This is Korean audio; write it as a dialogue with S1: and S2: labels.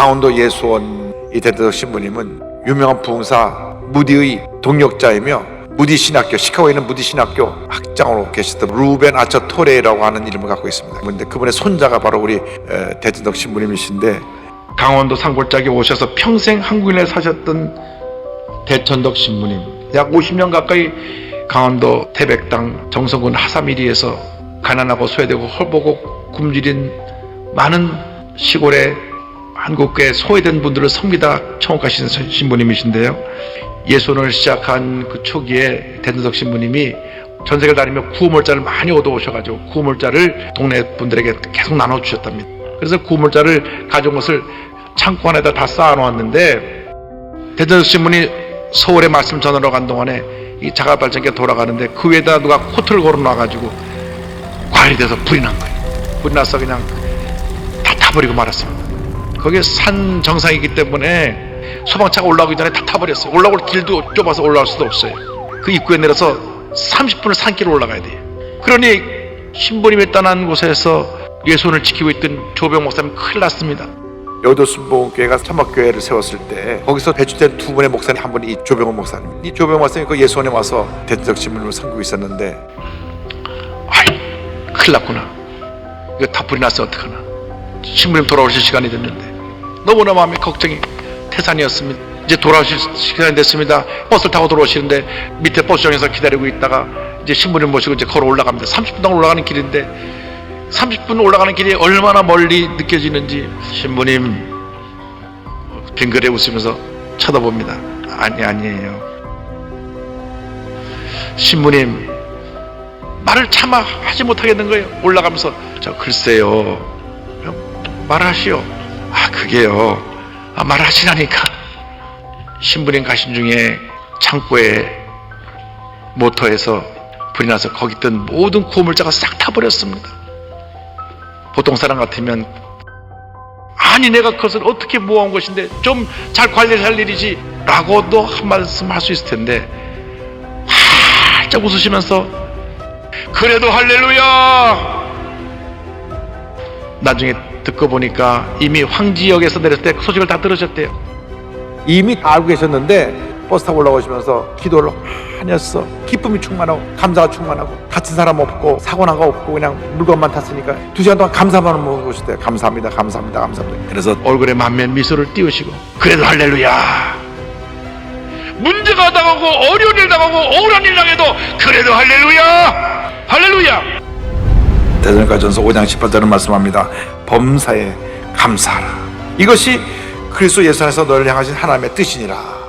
S1: 강원도 예수원 이대덕 신부님은 유명한 부흥사 무디의 동역자이며 무디 신학교 시카고에 있는 무디 신학교 학장으로 계셨던 루벤 아처 토레라고 하는 이름을 갖고 있습니다. 근데 그분의 손자가 바로 우리 에, 대전덕 신부님이신데 강원도 산골짜기 오셔서 평생 한국인에 사셨던 대천덕 신부님 약 50년 가까이 강원도 태백당 정성군 하사미리에서 가난하고 소외되고 헐보고 굶주린 많은 시골의 한국계 소외된 분들을 섬기다 청옥하신 신부님이신데요. 예손을 시작한 그 초기에 대전덕 신부님이 전 세계를 다니며 구호물자를 많이 얻어오셔가지고 구호물자를 동네 분들에게 계속 나눠주셨답니다. 그래서 구호물자를 가져온 것을 창고 안에다 다 쌓아놓았는데 대전덕 신부님 서울에 말씀 전하러 간 동안에 이 자가 발전기가 돌아가는데 그 위에다 누가 코트를 걸어놔가지고 과일이 돼서 불이 난 거예요. 불이 나서 그냥 다 타버리고 말았습니다. 거기에 산 정상이기 때문에 소방차가 올라오기 전에 다 타버렸어요. 올라올 길도 좁아서 올라올 수도 없어요. 그 입구에 내려서 30분을 산길을 올라가야 돼요. 그러니 신부님이 떠난 곳에서 예손을 지키고 있던 조병 목사님 큰일 났습니다. 여도 순복교회가 천막교회를 세웠을 때 거기서 배출된 두 분의 목사님 한 분이 이 조병원 목사님. 이 조병원 목사님 그 예수원에 와서 대전적 신문을 섬기고 있었는데 아이 큰일 났구나. 이거 다 불이 났어 어떡하나. 신부님 돌아오실 시간이 됐는데 너무나 마음이 걱정이 태산이었습니다. 이제 돌아오실 시간이 됐습니다. 버스를 타고 돌아오시는데 밑에 버스정에서 기다리고 있다가 이제 신부님 모시고 이제 걸어 올라갑니다. 30분 동안 올라가는 길인데 30분 올라가는 길이 얼마나 멀리 느껴지는지 신부님 빙그레 웃으면서 쳐다봅니다. 아니 아니에요. 신부님 말을 차마 하지 못하겠는 거예요. 올라가면서 저 글쎄요 말하시오. 아 그게요. 아, 말하시라니까. 신부님 가신 중에 창고에 모터에서 불이 나서 거기 있던 모든 고물자가 싹 타버렸습니다. 보통 사람 같으면 아니 내가 그것을 어떻게 모아온 것인데 좀 잘 관리를 할 일이지 라고도 한 말씀 할 수 있을 텐데 활짝 웃으시면서 그래도 할렐루야 나중에 듣고 보니까 이미 황지역에서 내렸을 때 소식을 다 들으셨대요. 이미 다 알고 계셨는데 버스 타고 올라오시면서 기도를 많이 했어. 기쁨이 충만하고 감사가 충만하고 다친 사람 없고 사고 나가 없고 그냥 물건만 탔으니까 두 시간 동안 감사만 하고 오셨대요. 감사합니다 감사합니다 감사합니다. 그래서 얼굴에 만면 미소를 띄우시고 그래도 할렐루야. 문제가 당하고 어려운 일 당하고 억울한 일 당해도 그래도 할렐루야. 할렐루야 대전가전서 5장 18절은 말씀합니다. 범사에 감사하라. 이것이 그리스도 예수 안에서 너를 향하신 하나님의 뜻이니라